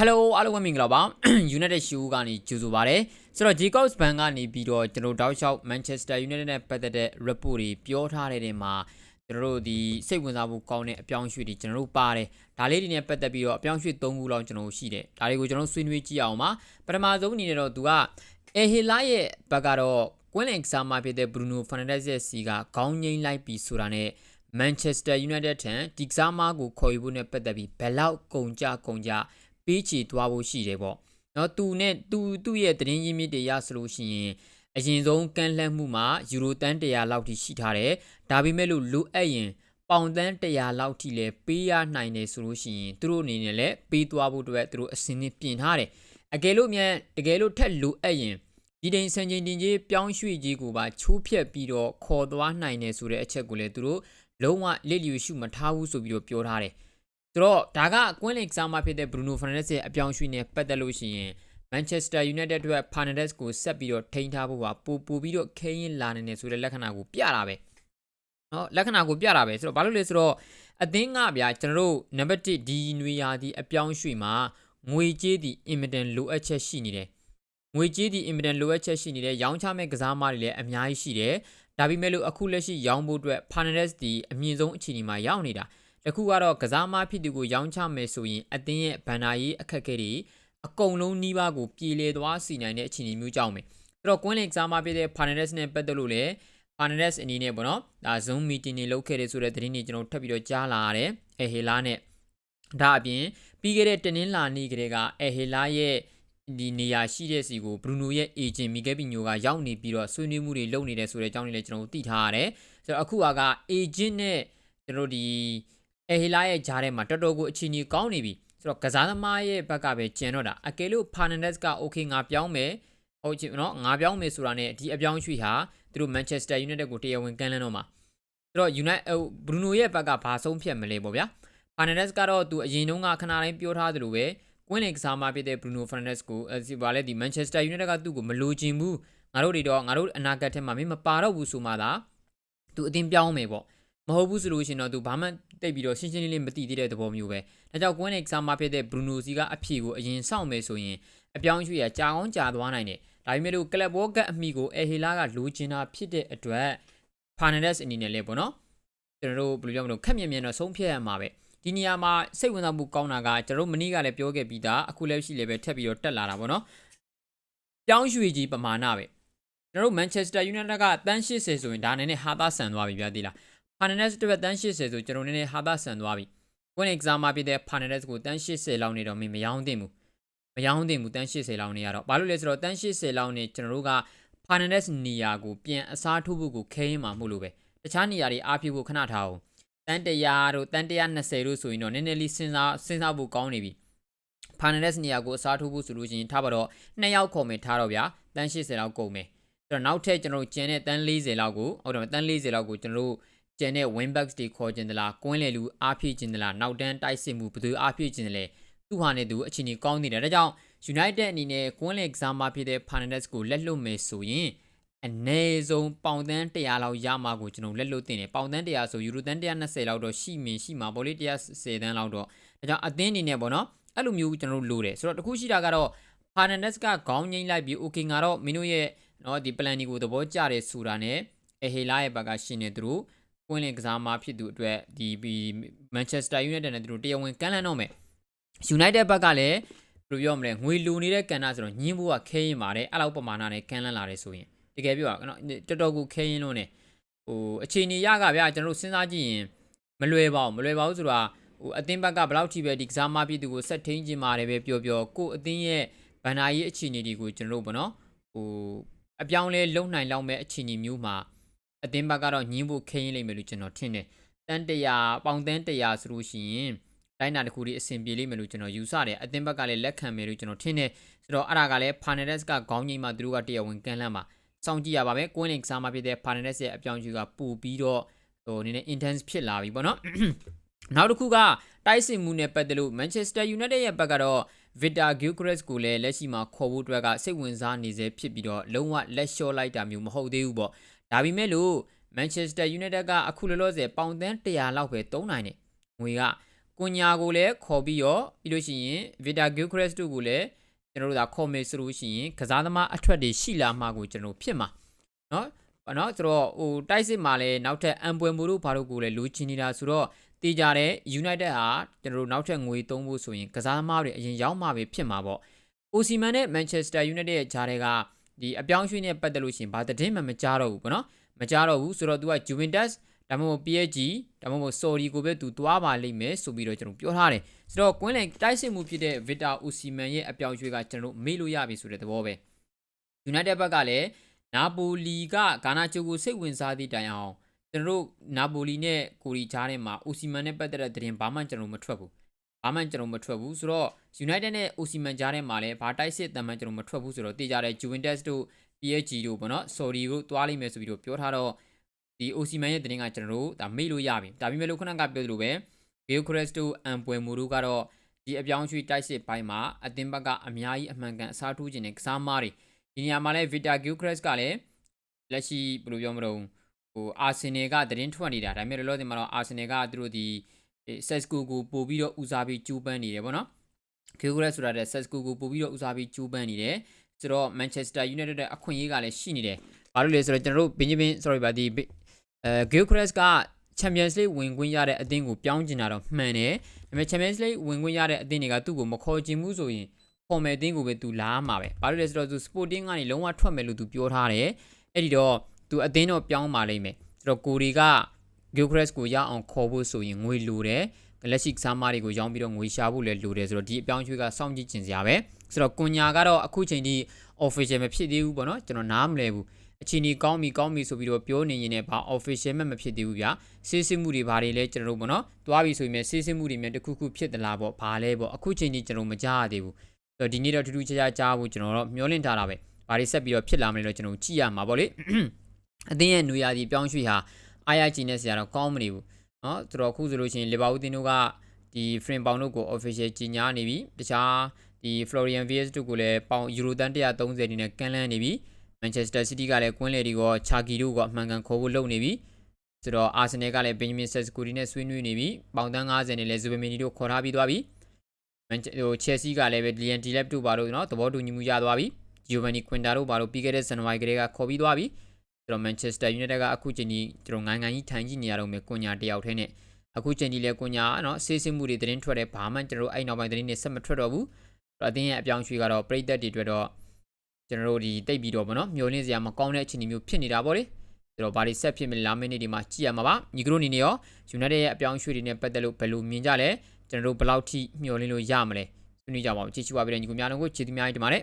Hello အားလုံးပဲမင်္ဂလာပါ United Show ကနေကြိုဆိုပါရစေဆိုတော့ Jacobs Bank ကနေပြီးတော့ကျွန်တော်တောက်လျှောက် Manchester United နဲ့ပတ်သက်တဲ့ report တွေပြောထားတဲ့နေမှာကျွန်တော်တို့ဒီစိတ်ဝင်စားဖို့ကောင်းတဲ့အပြောင်းအရွှေ့တွေကျွန်တော်တို့ပါတယ်ဒါလေးတွေနဲ့ပတ်သက်ပြီးတော့အပြောင်းအရွှေ့၃ခုလောက်ကျွန်တော်တို့ရှိတယ်ဒါတွေကိုကျွန်တော်ဆွေးနွေးကြည့်အောင်ပါပထမဆုံးအနေနဲ့တော့သူက Ehela ရဲ့ဘက်ကတော့ကွင်းလင်ကစားမဖြစ်တဲ့ Bruno Fernandes ရဲ့စီကခေါင်းငိမ့်လိုက်ပြီးဆိုတာနဲ့ Manchester United ထံဒီကစားမကိုခေါ်ယူဖို့နဲ့ပတ်သက်ပြီးဘယ်လောက်ကုန်ကြကုန်ကြ ပေးချေသွားဖို့ရှိတယ်ပေါ့နော်သူနဲ့သူသူ့ရဲ့သတင်းရင်းမြစ်တွေရဆိုလို့ရှိရင်အရင်ဆုံးကန့်လှမ်းမှုမှာယူရိုတန်100လောက်ထိရှိထားတယ်ဒါပေမဲ့လို့လိုအပ်ရင်ပေါင်တန်း100လောက်ထိလည်းပေးရနိုင်တယ်ဆိုလို့ရှိရင်သူတို့အနေနဲ့လည်းပေးသွားဖို့အတွက်သူတို့အစင်းနဲ့ပြင်ထားတယ်အကယ်လို့မြန်တကယ်လို့ထက်လိုအပ်ရင်ဒီတိန်စံချိန်တင်ကြီးပြောင်းရွှေ့ကြီးကိုပါချိုးဖြက်ပြီးတော့ခေါ်သွားနိုင်တယ်ဆိုတဲ့အချက်ကိုလည်းသူတို့လုံးဝလစ်လျူရှုမထားဘူးဆိုပြီးတော့ပြောထားတယ် ဆိုတော့ဒါကအကွင်းလင်ကစားမဖြစ်တဲ့ Bruno Fernandes ရဲ့အပြောင်းရွှေ့နဲ့ပတ်သက်လို့ရှိရင် Manchester United အတွက် Fernandes ကိုဆက်ပြီးတော့ထိန်းထားဖို့ပါပူပူပြီးတော့ခဲရင်လာနေတယ်ဆိုတဲ့လက္ခဏာကိုပြတာပဲเนาะလက္ခဏာကိုပြတာပဲဆိုတော့ဘာလို့လဲဆိုတော့အသင်းကဗျာကျွန်တော်တို့နံပါတ်1ဒီနွေရာဒီအပြောင်းရွှေ့မှာငွေကြေးဒီ imminent လိုအပ်ချက်ရှိနေတယ်ငွေကြေးဒီ imminent လိုအပ်ချက်ရှိနေတယ်ရောင်းချမဲ့ကစားမတွေလည်းအများကြီးရှိတယ်ဒါပေမဲ့လို့အခုလက်ရှိရောင်းဖို့အတွက် Fernandes ဒီအမြင့်ဆုံးအခြေအနေမှာရောက်နေတာ တခုကတော့ကစားမဖြစ်သူကိုရောင်းချမယ်ဆိုရင်အသင်းရဲ့ဘန်နာရေးအခက်အခဲတွေအကုန်လုံးနှီးပါးကိုပြေလည်သွားစီနိုင်တဲ့အခြေအနေမျိုးကြောင့်ပဲအဲ့တော့ကွင်းလင်ကစားမဖြစ်တဲ့ Fernandes နဲ့ပတ်သက်လို့လည်း Fernandes အနေနဲ့ပေါ့နော်ဒါ Zoom meeting တွေလုပ်ခဲ့တယ်ဆိုတဲ့သတင်းတွေကျွန်တော်ထပ်ပြီးတော့ကြားလာရတယ်အဲဟေလာနဲ့ဒါအပြင်ပြီးခဲ့တဲ့တနင်္လာနေ့ကလေးကအဲဟေလာရဲ့ဒီနေရာရှိတဲ့စီကိုဘရူနိုရဲ့ agent မီဂဲပီညိုကရောက်နေပြီးတော့ဆွေးနွေးမှုတွေလုပ်နေတယ်ဆိုတဲ့အကြောင်းလေးလည်းကျွန်တော်တို့သိထားရတယ်ဆိုတော့အခုက agent နဲ့ကျွန်တော်တို့ဒီ အဲဟေလာရဲ့ဂျားထဲမှာတော်တော်ကိုအချီနီကောင်းနေပြီဆိုတော့ကစားသမားရဲ့ဘက်ကပဲကျန်တော့တာအကယ်လို့ Fernandes က okay ငါပြောင်းမယ်ဟုတ်ချင်နော်ငါပြောင်းမယ်ဆိုတာနဲ့ဒီအပြောင်းရွှေ့ဟာသူတို့ Manchester United ကိုတရားဝင်ကမ်းလှမ်းတော့မှာဆိုတော့ United ဘရူနိုရဲ့ဘက်ကဘာဆုံးဖြတ်မလဲပေါ့ဗျာ Fernandes ကတော့သူအရင်တုန်းကခဏတိုင်းပြောထားသလိုပဲကွင်းလင်ကစားမဖြစ်တဲ့ Bruno Fernandes ကိုအဲဘာလဲဒီ Manchester United ကသူ့ကိုမလိုချင်ဘူးငါတို့တွေတော့ငါတို့အနာဂတ်ထဲမှာမင်းမပါတော့ဘူးဆိုမှသာသူအတင်းပြောင်းမယ်ပေါ့ မဟုတ်ဘူးဆိုလို့ရှင်တော့သူဘာမှတိတ်ပြီးတော့ရှင်းရှင်းလင်းလင်းမသိသေးတဲ့သဘောမျိုးပဲဒါကြောင့်ကွင်းလင်ကစားမဖြစ်တဲ့ Bruno စီကအဖြေကိုအရင်စောင့်မယ်ဆိုရင်အပြောင်းရွှေ့ရကြာအောင်ကြာသွားနိုင်တယ်ဒါပေမဲ့လို့ကလပ်ဘောကတ်အမိကိုအဲဟီလာကလိုချင်တာဖြစ်တဲ့အတွက် Fernandes အနေနဲ့လည်းပေါ့နော်ကျွန်တော်တို့ဘယ်လိုပြောမလို့ခက်မြင်မြင်တော့ဆုံးဖြတ်ရမှာပဲဒီနေရာမှာစိတ်ဝင်စားမှုကောင်းတာကကျွန်တော်မနေ့ကလည်းပြောခဲ့ပြီးသားအခုလည်းရှိလည်းပဲထပ်ပြီးတော့တက်လာတာပေါ့နော်ပြောင်းရွှေ့ကြီးပမာဏပဲကျွန်တော်တို့ Manchester United ကတန်း80ဆိုရင်ဒါနည်းနည်းဟာသားဆန်သွားပြီဗျာဒီလား Fernandes အတွက်တန်း80ဆိုကျွန်တော်နည်းနည်းဟာသားဆန်သွားပြီကိုယ် exam မှာပြတဲ့ Fernandes ကိုတန်း80လောက်နေတော့မင်းမရောင်းသင့်ဘူးမရောင်းသင့်ဘူးတန်း80လောက်နေရတော့ဘာလို့လဲဆိုတော့တန်း80လောက်နေကျွန်တော်တို့က Fernandes နေရာကိုပြန်အစားထိုးဖို့ကိုခဲရင်မှာမဟုတ်လို့ပဲတခြားနေရာတွေအားပြုဖို့ခဏထားအောင်တန်း100တို့တန်း120တို့ဆိုရင်တော့နည်းနည်းလေးစဉ်းစားစဉ်းစားဖို့ကောင်းနေပြီ Fernandes နေရာကိုအစားထိုးဖို့ဆိုလို့ရှိရင်ထားပါတော့နှစ်ယောက်ခေါ်မယ်ထားတော့ဗျာတန်း80လောက်ကုန်မယ်အဲ့တော့နောက်ထပ်ကျွန်တော်ကျန်တဲ့တန်း40လောက်ကိုဟုတ်တယ်တန်း40လောက်ကိုကျွန်တော်တို့ ကျန်တဲ့ win backs တွေခေါ်ခြင်းသလားကွင်းလေလူအားဖြည့်ခြင်းသလားနောက်တန်းတိုက်စစ်မှုဘယ်သူအားဖြည့်ခြင်းသလဲသူ့ဟာနဲ့သူအချိန်ကြီးကောင်းနေတယ်ဒါကြောင့် United အနေနဲ့ကွင်းလေကစားမဖြစ်တဲ့ Fernandes ကိုလက်လွတ်မယ်ဆိုရင်အနည်းဆုံးပေါင်တန်း100လောက်ရမှာကိုကျွန်တော်လက်လွတ်တင်တယ်ပေါင်တန်း100ဆိုယူရိုတန်း120လောက်တော့ရှိမင်းရှိမှာပေါ့လေ110တန်းလောက်တော့ဒါကြောင့်အသင်းအနေနဲ့ပေါ့နော်အဲ့လိုမျိုးကျွန်တော်တို့လိုတယ်ဆိုတော့တခုရှိတာကတော့ Fernandes ကခေါင်းငိမ့်လိုက်ပြီး okay ငါတော့မင်းတို့ရဲ့နော်ဒီ plan ကိုသဘောကျတယ်ဆိုတာနဲ့အဟေလာရဲ့ဘက်ကရှင်းနေသူတို့ ကွင်းလင်ကစားမဖြစ်သူအတွက်ဒီ Manchester United နဲ့သူတို့တရားဝင်ကမ်းလှမ်းတော့မယ် United ဘက်ကလည်းဘယ်လိုပြောမလဲငွေလူနေတဲ့ကန်နာဆိုတော့ညင်းဖို့ကခဲရင်ပါတယ်အဲ့လောက်ပမာဏနဲ့ကမ်းလှမ်းလာတယ်ဆိုရင်တကယ်ပြောရနော်တော်တော်ကိုခဲရင်လို့ ਨੇ ဟိုအခြေအနေရကဗျာကျွန်တော်တို့စဉ်းစားကြည့်ရင်မလွယ်ပါဘူးမလွယ်ပါဘူးဆိုတာဟိုအသင်းဘက်ကဘယ်လောက်ထိပဲဒီကစားမပြည်သူကိုဆက်ထိန်ခြင်းပါတယ်ပဲပြောပြောကိုအသင်းရဲ့ဗန်နာရေးအခြေအနေတွေကိုကျွန်တော်တို့ဗောနော်ဟိုအပြောင်းလဲလုံနိုင်လောက်မဲ့အခြေအနေမျိုးမှာ အသင်းဘက်ကတော့ညင်းဖို့ခဲရင်လိမ့်မယ်လို့ကျွန်တော်ထင်တယ်တန်း100ပေါင်တန်း100ဆိုလို့ရှိရင်တိုင်းနာတစ်ခုလေးအဆင်ပြေလိမ့်မယ်လို့ကျွန်တော်ယူဆတယ်အသင်းဘက်ကလည်းလက်ခံမယ်လို့ကျွန်တော်ထင်တယ်ဆိုတော့အဲ့ဒါကလည်း Fernandes ကခေါင်းငိမ့်မှသူတို့ကတရားဝင်ကန်လန့်မှာစောင့်ကြည့်ရပါမယ်ကွင်းလင်ကစားမှာဖြစ်တဲ့ Fernandes ရဲ့အပြောင်းအလဲကပူပြီးတော့ဟိုနည်းနည်း intense ဖြစ်လာပြီပေါ့နော်နောက်တစ်ခုကတိုက်စစ်မှုနဲ့ပတ်သက်လို့ Manchester United ရဲ့ဘက်ကတော့ Victor Gyökeres ကိုလည်းလက်ရှိမှာခေါ်ဖို့အတွက်ကစိတ်ဝင်စားနေစေဖြစ်ပြီးတော့လုံးဝလက်လျှော့လိုက်တာမျိုးမဟုတ်သေးဘူးပေါ့ ဒါပေမဲ့လို့ Manchester United ကအခုလောလောဆယ်ပေါင်သန်း100လောက်ပဲသုံးနိုင်တယ်ငွေက ကွန်ညာကိုလည်းခေါ်ပြီးတော့ပြီးလို့ရှိရင် Vita Gilchrist တို့ကိုလည်းကျွန်တော်တို့ဒါခေါ်မယ်ဆိုလို့ရှိရင်ကစားသမားအထွက်တွေရှိလာမှကိုကျွန်တော်ဖြစ်မှာเนาะဘာเนาะဆိုတော့ဟိုတိုက်စစ်မှာလည်းနောက်ထပ်အန်ပွယ်မိုတို့ဘာတို့ကိုလည်းလိုချင်နေတာဆိုတော့တေးကြတဲ့ United ဟာကျွန်တော်တို့နောက်ထပ်ငွေသုံးဖို့ဆိုရင်ကစားသမားတွေအရင်ရောက်မှပဲဖြစ်မှာပေါ့။ Osimhen နဲ့ Manchester United ရဲ့ဂျားတွေက ဒီအပြောင်းအရွှေ့နဲ့ပတ်သက်လို့ရှိရင်ဘာသတင်းမှမကြားတော့ဘူးပေါ့နော်။မကြားတော့ဘူးဆိုတော့ तू က Juventus ဒါမှမဟုတ် PSG ဒါမှမဟုတ် Saudi ကိုပဲ तू သွားပါလိမ့်မယ်ဆိုပြီးတော့ကျွန်တော်ပြောထားတယ်။ဆိုတော့ကွင်းလင်တိုက်စစ်မှုဖြစ်တဲ့ Victor Osimhen ရဲ့အပြောင်းအရွှေ့ကကျွန်တော်မေ့လို့ရပြီဆိုတဲ့သဘောပဲ။ United ဘက်ကလည်းနာပိုလီကဂါနာချိုကိုစိတ်ဝင်စားသည့်တိုင်အောင်ကျွန်တော်တို့နာပိုလီနဲ့ကိုရီချားထဲမှာအိုစီမန်နဲ့ပတ်သက်တဲ့သတင်းဘာမှကျွန်တော်မထွက်ဘူး ဘာမှကျွန်တော်မထွက်ဘူးဆိုတော့ United နဲ့အိုစီမန်ကြားထဲမှာလည်းဘာတိုက်စစ်တမ်းမှကျွန်တော်မထွက်ဘူးဆိုတော့တေးကြတဲ့ Juventus တို့ PSG တို့ပေါ့နော် Saudi တို့တွားလိမ့်မယ်ဆိုပြီးတော့ပြောထားတော့ဒီအိုစီမန်ရဲ့သတင်းကကျွန်တော်တို့ဒါမေ့လို့ရပြီဒါပေမဲ့လို့ခုနကပြောသလိုပဲ Gil Cresto အန်ပွဲမူတို့ကတော့ဒီအပြောင်းရွှေ့တိုက်စစ်ပိုင်းမှာအသင်းဘက်ကအများကြီးအမှန်ကန်အစားထိုးခြင်းနဲ့ကစားမားတွေဒီနေရာမှာလည်း Victor Gilchrist ကလည်းလက်ရှိဘယ်လိုပြောမလို့ဟိုအာဆင်နယ်ကသတင်းထွက်နေတာဒါပေမဲ့လောလောဆယ်မှာတော့အာဆင်နယ်ကသူတို့ဒီ ဆက်စကူကိုပို့ပြီးတော့ဦးစားပြီးကျူးပန်းနေတယ်ပေါ့နော်ဂီဂရက်ဆိုတာတဲ့ဆက်စကူကိုပို့ပြီးတော့ဦးစားပြီးကျူးပန်းနေတယ်ဆိုတော့ Manchester United ရဲ့အခွင့်အရေးကလည်းရှိနေတယ်ဘာလို့လဲဆိုတော့ကျွန်တော်တို့ Benjamin sorry ပါဒီအဲ Gilchrist က Champions League ဝင်ခွင့်ရတဲ့အသင်းကိုပြောင်းကျင်တာတော့မှန်တယ်ဒါပေမဲ့ Champions League ဝင်ခွင့်ရတဲ့အသင်းတွေကသူ့ကိုမခေါ်ချင်ဘူးဆိုရင်ခေါ်မယ်အသင်းကိုပဲသူလာမှာပဲဘာလို့လဲဆိုတော့သူ Sporting ကနေလုံးဝထွက်မယ်လို့သူပြောထားတယ်အဲ့ဒီတော့သူအသင်းတော့ပြောင်းပါလိမ့်မယ်ဆိုတော့ကိုရီက Gilchrist ကိုရအောင်ခေါ်ဖို့ဆိုရင်ငွေလိုတယ်လက်ရှိကစားမတွေကိုရောင်းပြီးတော့ငွေရှာဖို့လည်းလိုတယ်ဆိုတော့ဒီအပြောင်းအရွှေ့ကစောင့်ကြည့်ကျင်စရာပဲဆိုတော့ကွန်ညာကတော့အခုချိန်ထိ official မဖြစ်သေးဘူးပေါ့နော်ကျွန်တော်နားမလဲဘူးအချိန်ကြီးကောင်းပြီကောင်းပြီဆိုပြီးတော့ပြောနေရင်လည်းဘာ official မှမဖြစ်သေးဘူးဗျာစစ်စစ်မှုတွေဘာတွေလဲကျွန်တော်တို့ပေါ့နော်တွားပြီဆိုရင်စစ်စစ်မှုတွေမြန်တစ်ခုခုဖြစ်သလားပေါ့ဘာလဲပေါ့အခုချိန်ကြီးကျွန်တော်မကြားရသေးဘူးဆိုတော့ဒီနေ့တော့ထူးထူးခြားခြားကြားဖို့ကျွန်တော်တော့မျှော်လင့်ထားတာပဲဘာတွေဆက်ပြီးတော့ဖြစ်လာမလဲတော့ကျွန်တော်ကြည့်ရမှာပေါ့လေအသင်းရဲ့နွေရာသီပြောင်းရွှေ့ဟာ အားရကြည်နေစရာတော့ကောင်းမနေဘူးเนาะဆိုတော့အခုဆိုလို့ရှိရင်လီဗာပူးတင်းတို့ကဒီ frame ပေါင်တို့ကို official ကြီးညာနေပြီတခြားဒီ Florian Vs တို့ကိုလည်းပေါင်ယူရိုတန်130နေနဲ့ကန်လန်းနေပြီ Manchester City ကလည်းကွင်းလေဒီကော Chaki တို့ကအမှန်ကန်ခေါ်ဖို့လုပ်နေပြီဆိုတော့ Arsenal ကလည်း Benjamin Sesko နဲ့ဆွေးနွေးနေပြီပေါင်တန်း90နဲ့လည်း Zubemini တို့ခေါ်ထားပြီးသွားပြီဟို Chelsea ကလည်းပဲ Lian Delap တို့ပါလို့เนาะသဘောတူညီမှုရသွားပြီ Giovanni Quinta တို့ပါလို့ပြီးခဲ့တဲ့ဇန်နဝါရီကလေးကခေါ်ပြီးသွားပြီ ကျွန်တော် Manchester United ကအခုချိန်ကြီးကျွန်တော်ငိုင်းငိုင်းကြီးထိုင်ကြည့်နေရတော့မယ်ကွန်ညာတယောက်ထဲနဲ့အခုချိန်ကြီးလဲကွန်ညာနော်ဆေးစစ်မှုတွေသတင်းထွက်တယ်ဘာမှကျွန်တော်တို့အဲ့နောက်ပိုင်းသတင်းတွေဆက်မထွက်တော့ဘူးအသင်းရဲ့အပြောင်းရွှေ့ကတော့ပြည်သက်တွေအတွက်တော့ကျွန်တော်တို့ဒီတိတ်ပြီးတော့ဗောနော်မျောလင့်စရာမကောင်းတဲ့အခြေအနေမျိုးဖြစ်နေတာဗောလေကျွန်တော်ဘာတွေဆက်ဖြစ်မလဲလာမယ့်နေ့ဒီမှာကြည့်ရမှာပါညီကတို့အနေနဲ့ရော United ရဲ့အပြောင်းရွှေ့တွေနဲ့ပတ်သက်လို့ဘယ်လိုမြင်ကြလဲကျွန်တော်တို့ဘယ်လောက်ထိမျောလင့်လို့ရမလဲဆွေးနွေးကြပါအောင်ကြည့်ချူပါပြည်တဲ့ညီကများတို့ကိုကျေးဇူးများတင်ပါတယ်